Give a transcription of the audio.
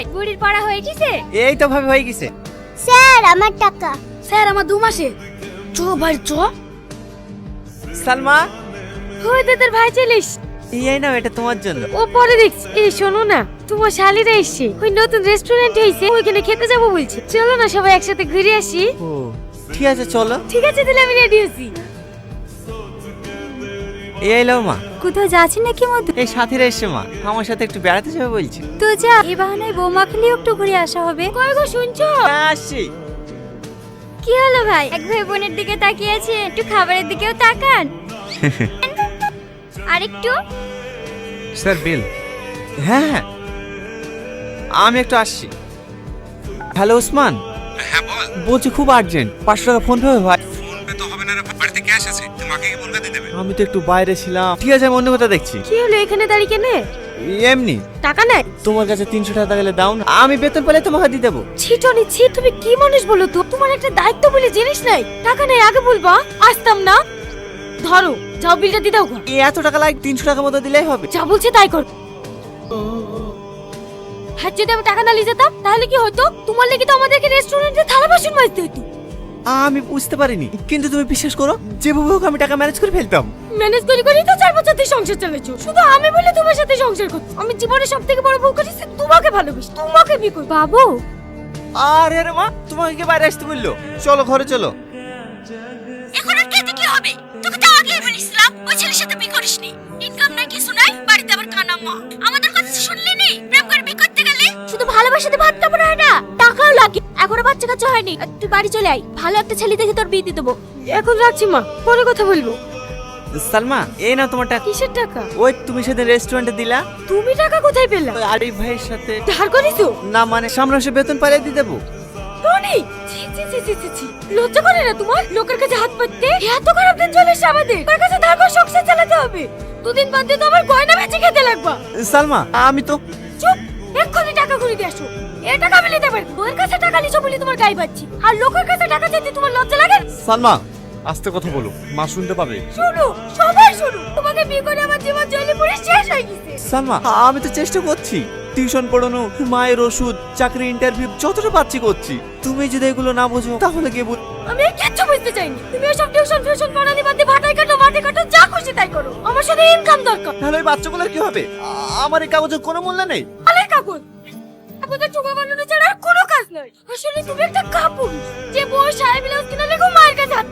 ভাই বুড়ির পড়া হয়ে গেছে? এই তো ভাবে হয়ে গেছে। স্যার আমার টাকা। স্যার আমার দু মাসে। চ ভাই চ। সালমা? ওই তোদের ভাই চলিস। এই নাও এটা তোমার জন্য। ও পরে দেখছি। এই শোনো না তোমার শালিরা এসছে। ওই নতুন রেস্টুরেন্ট হয়েছে ওইখানে খেতে যাব বলছে। চলো না সবাই একসাথে ঘুরে আসি। ও ঠিক আছে চলো। ঠিক আছে তাহলে আমি রেডি আছি। এই এলো মা। কোথাও যাচ্ছি নাকি মধু? এই সাথীরা এসছে মা। আমার সাথে একটু বেড়াতে যাবে বলছে। তো যা এই বাহানায় বৌমাকে নিয়ে একটু ঘুরে আসা হবে। কয় গো শুনছো? হ্যাঁ, আসছি। কি হলো ভাই? এক ভাই বোনের দিকে তাকিয়ে আছে একটু খাবারের দিকেও তাকান। আর একটু স্যার বিল। হ্যাঁ হ্যাঁ। আমি একটু আসছি। হ্যালো ওসমান হ্যাঁ বল। বলছি খুব আর্জেন্ট। পাঁচশো টাকা ফোন পে ভাই। মাকে কি দেবে? আমি তো একটু বাইরে ছিলাম। ঠিক আছে আমি অন্য কথা দেখছি। কি হলো এখানে দাঁড়িয়ে কেনে? এমনি। টাকা নাই? তোমার কাছে তিনশো টাকা গেলে দাও না। আমি বেতন পেলে তোমাকে দিয়ে দেবো। ছিটনি ছি তুমি কি মানুষ বলো তো? তোমার একটা দায়িত্ব বলে জিনিস নাই? টাকা নেই আগে বলবা আসতাম না। ধরো যাও বিলটা দিয়ে দাও গো। এই এত টাকা লাগে তিনশো টাকা মতো দিলেই হবে। যা বলছে তাই কর। হ্যাঁ যদি আমি টাকা না নিয়ে যেতাম তাহলে কি হতো? তোমার লেগে তো আমাদেরকে রেস্টুরেন্টে থালা বাসন মাজতে হতো আমি বুঝতে পারিনি। কিন্তু তুমি বিশ্বাস করো যেভাবে হোক আমি টাকা ম্যানেজ করে ফেলতাম। ম্যানেজ করে করেই তো চার বছর থেকে সংসার চালাচ্ছো। শুধু আমি বলে তোমার সাথে সংসার করছি। আমি জীবনে সব থেকে বড় ভুল করেছি তোমাকে ভালোবাসি তোমাকে বিয়ে করি। বাবু! আরে রে মা তোমাকে কে বাইরে আসতে বলল? চলো ঘরে চলো। এখন আর খেতে কি হবে? তোকে তো আগেই বলেছিলাম ওই ছেলের সাথে বিয়ে করিসনি। ইনকাম নাই কিছু নাই বাড়িতে আবার কানা মা আমাদের কথা শুনলি নি? ভালোবাসাতে ভাত কাপড় হয় না টাকাও লাগে। এখনও বাচ্চা কাচ্চা হয়নি। তুই বাড়ি চলে আয়। ভালো একটা ছেলে দেখে তোর বিয়ে দিয়ে দেবো। এখন রাখছি মা পরে কথা বলব। সালমা এই নাও তোমার টাকা কিসের টাকা? ওই তুমি সেদিন রেস্টুরেন্টে দিলা। তুমি টাকা কোথায় পেলা? ওই আরিফ ভাইয়ের সাথে। ধার করিছো? না মানে সামনে বেতন পালিয়ে দিয়ে দেবো। টনি ছি ছি ছি ছি ছি ছি। লজ্জা করে না তোমার? লোকের কাছে হাত পাততে এত খারাপ দিন চলে এসে আমাদের। তার কাছে ধার করে সংসার চালাতে হবে? দুদিন বাদ দিয়ে তো আমার গয়না বেঁচে খেতে লাগবা। সালমা আমি তো চুপ! এক্ষুনি টাকা ঘুরে দিয়ে আসো। এ টাকা আমি নিতে পারি বউয়ের কাছে টাকা নিছো বলে তোমার গায়ে পাচ্ছি আর লোকের কাছে টাকা চাইতে তোমার লজ্জা লাগে? সালমা আস্তে কথা বলো। মা শুনতে পাবে। শোনো সবাই শোনো। তোমাকে বিয়ে করে আমার জীবন জলে শেষ হয়ে গেছে। সালমা আমি তো চেষ্টা করছি। টিউশন পড়ানো মায়ের ওষুধ চাকরি ইন্টারভিউ যতটা পাচ্ছি করছি। তুমি যদি এগুলো না বোঝো তাহলে কে বুঝ আমি কিচ্ছু বুঝতে চাইনি। তুমি এসব টিউশন ফিউশন পড়ানি বাদ দিয়ে ভাটাই কাটো মাটি কাটো যা খুশি তাই করো। আমার সাথে ইনকাম দরকার। তাহলে ওই বাচ্চাগুলোর কি হবে? আমার এই কাগজের কোনো মূল্য নেই। কাকুন আপনাদের চুমা বানানো ছাড়া কোনো কাজ নাই। আসলে তুমি একটা কাপুর যে বউ সাহেব ব্লাউজ কিনে লেগো মায়ের কাছে হাত